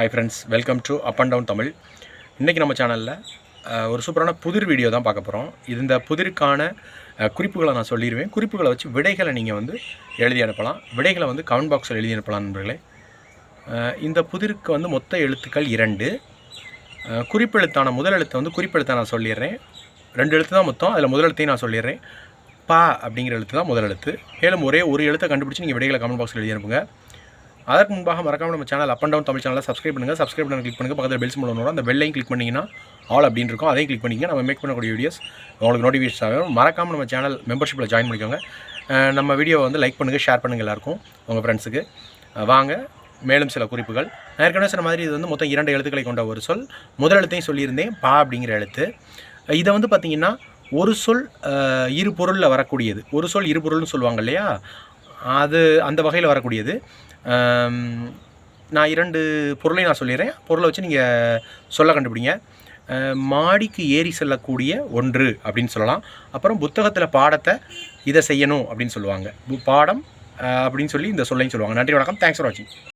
Hi friends welcome to up and down Tamil இன்றைக்கி நம்ம சேனலில் ஒரு சூப்பரான புதிர் வீடியோ தான் பார்க்க போகிறோம் இது இந்த புதிருக்கான குறிப்புகளை நான் சொல்லிடுவேன் குறிப்புகளை வச்சு விடைகளை நீங்கள் வந்து எழுதி அனுப்பலாம். விடைகளை வந்து கமெண்ட் பாக்ஸில் எழுதி அனுப்பலாம் நண்பர்களே. இந்த புதிருக்கு வந்து மொத்த எழுத்துக்கள் இரண்டு. குறிப்பெழுத்தான முதல் எழுத்தை வந்து குறிப்பெழுத்தை நான் சொல்லிடுறேன். ரெண்டு எழுத்து தான் மொத்தம் அதில் முதல் எழுத்தையும் நான் சொல்லிடுறேன். பா அப்படிங்கிற எழுத்து தான் முதல் எழுத்து. மேலும் ஒரே ஒரு எழுத்தை கண்டுபிடிச்சி நீங்கள் விடைகளை கமெண்ட் பாக்ஸில் எழுதி அனுப்புங்க. அதற்கு முன்பாக மறக்காமல் நம்ம channel up and down Tamil சேனலை சப்ஸ்கிரைப் பண்ணுங்கள் சப்ஸ்கிரைப் பண்ண கிளிக் பண்ணுங்கள் பக்கத்தில் பெல்ஸ் மூலம் அந்த பெல்லையும் கிளிக் பண்ணிங்கன்னா ஆல் அப்படின்னு இருக்கும். அதையும் கிளிக் பண்ணிங்க நம்ம மேக் பண்ணக்கூடிய வீடியோஸ் உங்களுக்கு நோட்டிஃபிகேஷன் ஆகும். மறக்காமல் நம்ம சேனல் மெம்பர்ஷிப்பில் ஜாயின் பண்ணிக்கோங்க. நம்ம வீடியோவை வந்து லைக் பண்ணுங்கள் ஷேர் பண்ணுங்கள் எல்லாருக்கும் உங்கள் ஃப்ரெண்ட்ஸுக்கு வாங்க. மேலும் சில குறிப்புகள். நான் ஏற்கனவே சொன்ன மாதிரி இது வந்து மொத்தம் இரண்டு எழுத்துக்களை கொண்ட ஒரு சொல். முதல் எழுத்தையும் சொல்லியிருந்தேன். பா அப்படிங்கிற எழுத்து. இதை வந்து பார்த்திங்கன்னா ஒரு சொல் இரு பொருளில் வரக்கூடியது. ஒரு சொல் இரு பொருள்னு சொல்லுவாங்க இல்லையா? அது அந்த வகையில் வரக்கூடியது. நான் இரண்டு பொருளையும் நான் சொல்லிடுறேன். பொருளை வச்சு நீங்கள் சொல்ல கண்டுபிடிங்க. மாடிக்கு ஏறி செல்லக்கூடிய ஒன்று அப்படின்னு சொல்லலாம். அப்புறம் புத்தகத்தில் பாடத்தை இதை செய்யணும் அப்படின்னு சொல்லுவாங்க. பு- பாடம் அப்படின்னு சொல்லி இந்த சொல்லையும் சொல்லுவாங்க. நன்றி வணக்கம். தேங்க்ஸ் ஃபார் வாட்சிங்